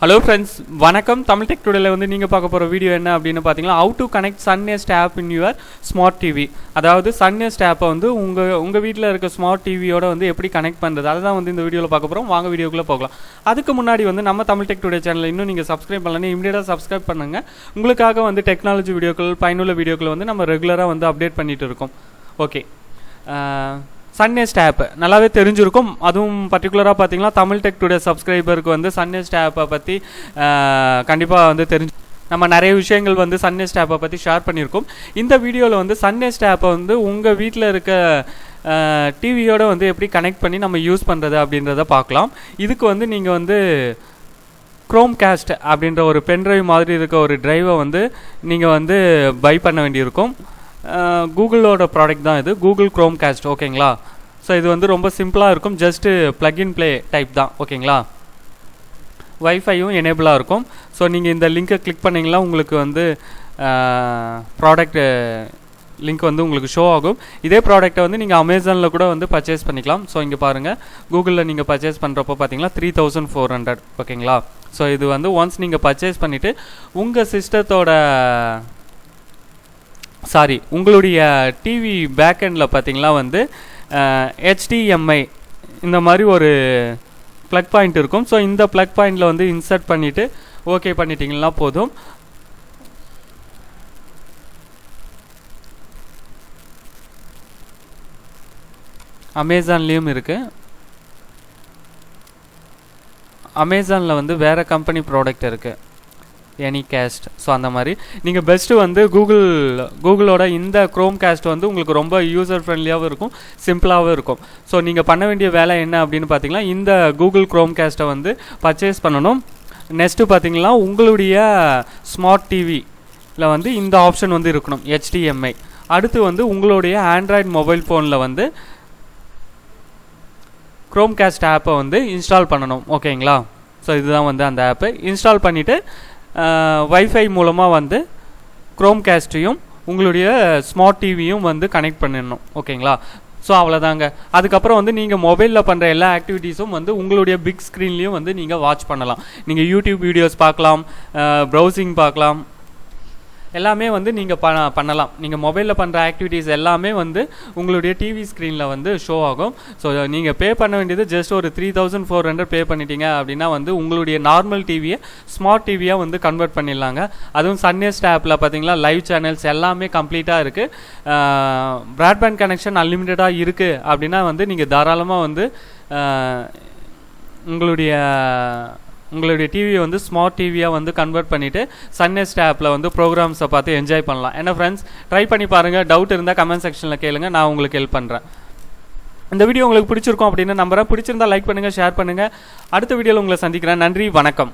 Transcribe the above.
Hello friends வணக்கம். Tamil tech டுடேல வந்து நீங்கள் பார்க்க போகிற வீடியோ என்ன அப்படின்னு பார்த்தீங்கன்னா how to connect Sun NXT app in your smart TV அதாவது சன்னெஸ்ட் ஆப்பை வந்து உங்கள் உங்கள் வீட்டில் இருக்க ஸ்மார்ட் டிவியோட வந்து எப்படி கனெக்ட் பண்ணுறது அதை தான் வந்து இந்த வீடியோவில் பார்க்க போகிறோம் வாங்க வீடியோக்குள்ளே போகலாம். அதுக்கு முன்னாடி வந்து நம்ம தமிழ் டெக் டுடே சேனல் இன்னும் நீங்கள் சப்ஸ்கிரைப் பண்ணலன்னு இமீடியட்டாக சப்ஸ்கிரைப் பண்ணுங்கள் உங்களுக்காக வந்து டெக்னாலஜி வீடியோக்கள் பயனுள்ள வீடியோக்கள் வந்து நம்ம ரெகுலராக வந்து அப்டேட் பண்ணிகிட்டு இருக்கோம். ஓகே சன்னெஸ்ட் ஆப் நல்லாவே தெரிஞ்சிருக்கும். அதுவும் பர்டிகுலராக பார்த்தீங்கன்னா தமிழ் டெக் டுடே சப்ஸ்கிரைபருக்கு வந்து சன்னெஸ்ட் ஆப்பை பற்றி கண்டிப்பாக வந்து தெரிஞ்சு நம்ம நிறைய விஷயங்கள் வந்து சன்னெஸ்ட் ஆப்பை பற்றி ஷேர் பண்ணியிருக்கோம். இந்த வீடியோவில் வந்து சன்னெஸ்ட் ஆப்பை வந்து உங்கள் வீட்டில் இருக்க டிவியோட வந்து எப்படி கனெக்ட் பண்ணி நம்ம யூஸ் பண்ணுறது அப்படின்றத பார்க்கலாம். இதுக்கு வந்து நீங்கள் வந்து க்ரோம் கேஸ்ட் அப்படின்ற ஒரு பென்ட்ரைவ் மாதிரி இருக்க ஒரு டிரைவை வந்து நீங்கள் வந்து பை பண்ண வேண்டியிருக்கும். கூகுளோட ப்ராடக்ட் தான் இது. கூகுள் க்ரோம் கேஸ்ட் ஓகேங்களா ஸோ இது வந்து ரொம்ப சிம்பிளாக இருக்கும். ஜஸ்ட்டு ப்ளக்இன் ப்ளே டைப் தான். ஓகேங்களா வைஃபையும் எனேபிளாக இருக்கும். ஸோ நீங்கள் இந்த லிங்க்கை கிளிக் பண்ணிங்கன்னா உங்களுக்கு வந்து ப்ராடக்ட் லிங்க் வந்து உங்களுக்கு ஷோ ஆகும். இதே ப்ராடக்ட்டை வந்து நீங்கள் அமேசானில் கூட வந்து பர்ச்சேஸ் பண்ணிக்கலாம். ஸோ இங்கே பாருங்கள் கூகுளில் நீங்கள் பர்ச்சேஸ் பண்ணுறப்போ பார்த்தீங்கன்னா த்ரீ தௌசண்ட் ஃபோர் ஹண்ட்ரட் ஓகேங்களா ஸோ இது வந்து ஒன்ஸ் நீங்கள் பர்ச்சேஸ் பண்ணிவிட்டு உங்கள் சிஸ்டத்தோட சாரி உங்களுடைய டிவி பேக்கெண்டில் பார்த்தீங்கன்னா வந்து ஹெச்டிஎம்ஐ இந்த மாதிரி ஒரு ப்ளக் பாயிண்ட் இருக்கும். ஸோ இந்த ப்ளக் பாயிண்டில் வந்து இன்சர்ட் பண்ணிவிட்டு ஓகே பண்ணிட்டீங்கன்னா போதும். அமேசான்லேயும் இருக்குது அமேசானில் வந்து வேறு கம்பெனி ப்ராடக்ட் இருக்குது எனி கேஸ்ட் ஸோ அந்த மாதிரி. நீங்கள் பெஸ்ட்டு வந்து கூகுள் கூகுளோட இந்த க்ரோம் கேஸ்ட் வந்து உங்களுக்கு ரொம்ப யூசர் ஃப்ரெண்ட்லியாகவும் இருக்கும் சிம்பிளாகவும் இருக்கும். ஸோ நீங்கள் பண்ண வேண்டிய வேலை என்ன அப்படின்னு பார்த்தீங்கன்னா இந்த கூகுள் க்ரோம் கேஸ்ட்டை வந்து பர்ச்சேஸ் பண்ணணும். நெக்ஸ்ட்டு பார்த்தீங்கன்னா உங்களுடைய ஸ்மார்ட் டிவியில் வந்து இந்த ஆப்ஷன் வந்து இருக்கணும் ஹெச்டிஎம்ஐ அடுத்து வந்து உங்களுடைய ஆண்ட்ராய்டு மொபைல் ஃபோனில் வந்து க்ரோம் கேஸ்ட் ஆப்பை வந்து இன்ஸ்டால் பண்ணணும். ஓகேங்களா ஸோ இதுதான் வந்து அந்த ஆப்பு இன்ஸ்டால் பண்ணிவிட்டு வைஃபை மூலமாக வந்து க்ரோம் கேஸ்ட்டையும் உங்களுடைய ஸ்மார்ட் டிவியும் வந்து கனெக்ட் பண்ணிடணும். ஓகேங்களா? ஸோ அவ்வளோதாங்க அதுக்கப்புறம் வந்து நீங்கள் மொபைலில் பண்ணுற எல்லா ஆக்டிவிட்டீஸும் வந்து உங்களுடைய பிக் ஸ்க்ரீன்லேயும் வந்து நீங்கள் வாட்ச் பண்ணலாம். நீங்கள் யூடியூப் வீடியோஸ் பார்க்கலாம் ப்ரௌசிங் பார்க்கலாம் எல்லாமே வந்து நீங்கள் ப பண்ணலாம். நீங்கள் மொபைலில் பண்ணுற ஆக்டிவிட்டீஸ் எல்லாமே வந்து உங்களுடைய டிவி ஸ்க்ரீனில் வந்து ஷோ ஆகும். ஸோ நீங்கள் பே பண்ண வேண்டியது ஜஸ்ட் ஒரு three thousand four hundred pay பண்ணிட்டீங்க அப்படின்னா வந்து உங்களுடைய நார்மல் டிவியை ஸ்மார்ட் டிவியாக வந்து கன்வெர்ட் பண்ணிடலாங்க. அதுவும் சன்னியஸ்ட் ஆப்பில் பார்த்தீங்களா லைவ் சேனல்ஸ் எல்லாமே கம்ப்ளீட்டாக இருக்குது ப்ராட்பேண்ட் கனெக்ஷன் அன்லிமிட்டடாக இருக்குது அப்படின்னா வந்து நீங்கள் தாராளமாக வந்து உங்களுடைய உங்களுடைய டிவியை வந்து ஸ்மார்ட் டிவியாக வந்து கன்வெர்ட் பண்ணிவிட்டு சன்னெஸ்ட் ஆப்பில் வந்து ப்ரோக்ராம்ஸை பார்த்து என்ஜாய் பண்ணலாம். ஏன்னா ஃப்ரெண்ட்ஸ் ட்ரை பண்ணி பாருங்கள் டவுட் இருந்தால் கமெண்ட் செக்ஷனில் கேளுங்கள் நான் உங்களுக்கு ஹெல்ப் பண்ணுறேன் இந்த வீடியோ உங்களுக்கு பிடிச்சிருக்கும் அப்படின்னு நம்புகிறேன் பிடிச்சிருந்தா லைக் பண்ணுங்கள் ஷேர் பண்ணுங்கள் அடுத்த வீடியோவில் உங்களை சந்திக்கிறேன். நன்றி. வணக்கம்.